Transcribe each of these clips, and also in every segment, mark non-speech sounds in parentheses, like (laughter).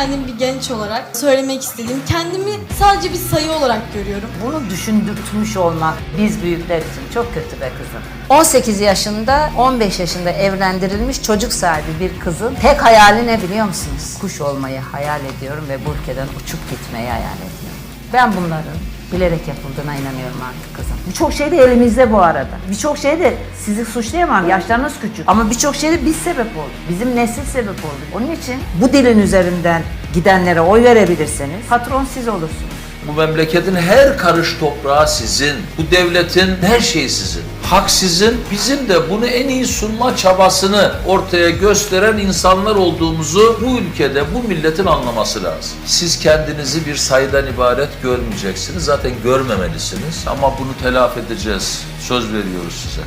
kendimi bir genç olarak söylemek istediğim, kendimi sadece bir sayı olarak görüyorum. Bunu düşündürtmüş olmak biz büyükler için çok kötü be kızım. 18 yaşında, 15 yaşında evlendirilmiş çocuk sahibi bir kızın tek hayali ne biliyor musunuz? Kuş olmayı hayal ediyorum ve bu ülkeden uçup gitmeyi hayal ediyorum. Ben bunların bilerek yapıldığına inanıyorum artık kızım. Birçok şey de elimizde bu arada. Birçok şey de sizi suçlayamam. Yaşlarınız küçük. Ama birçok şey de biz sebep olduk. Bizim nesil sebep oldu. Onun için bu dilin üzerinden gidenlere oy verebilirseniz patron siz olursunuz. Bu memleketin her karış toprağı sizin. Bu devletin her şeyi sizin. Hak sizin. Bizim de bunu en iyi sunma çabasını ortaya gösteren insanlar olduğumuzu bu ülkede, bu milletin anlaması lazım. Siz kendinizi bir sayıdan ibaret görmeyeceksiniz. Zaten görmemelisiniz. Ama bunu telafi edeceğiz. Söz veriyoruz size.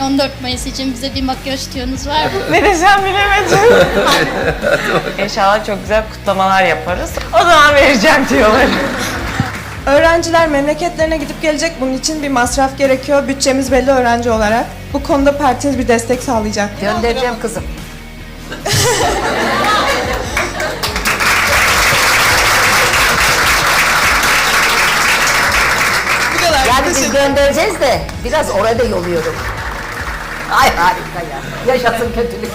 14 Mayıs için bize bir makyaj tüyonuz var mı? (laughs) Ne desem bilemedim. (laughs) İnşallah çok güzel kutlamalar yaparız. O zaman vereceğim diyorlar. Öğrenciler memleketlerine gidip gelecek. Bunun için bir masraf gerekiyor. Bütçemiz belli öğrenci olarak. Bu konuda partiniz bir destek sağlayacak. Göndereceğim kızım. Yani biz göndereceğiz de biraz oraya da yolluyorum. Ay harika ya. Yaşasın kötülük.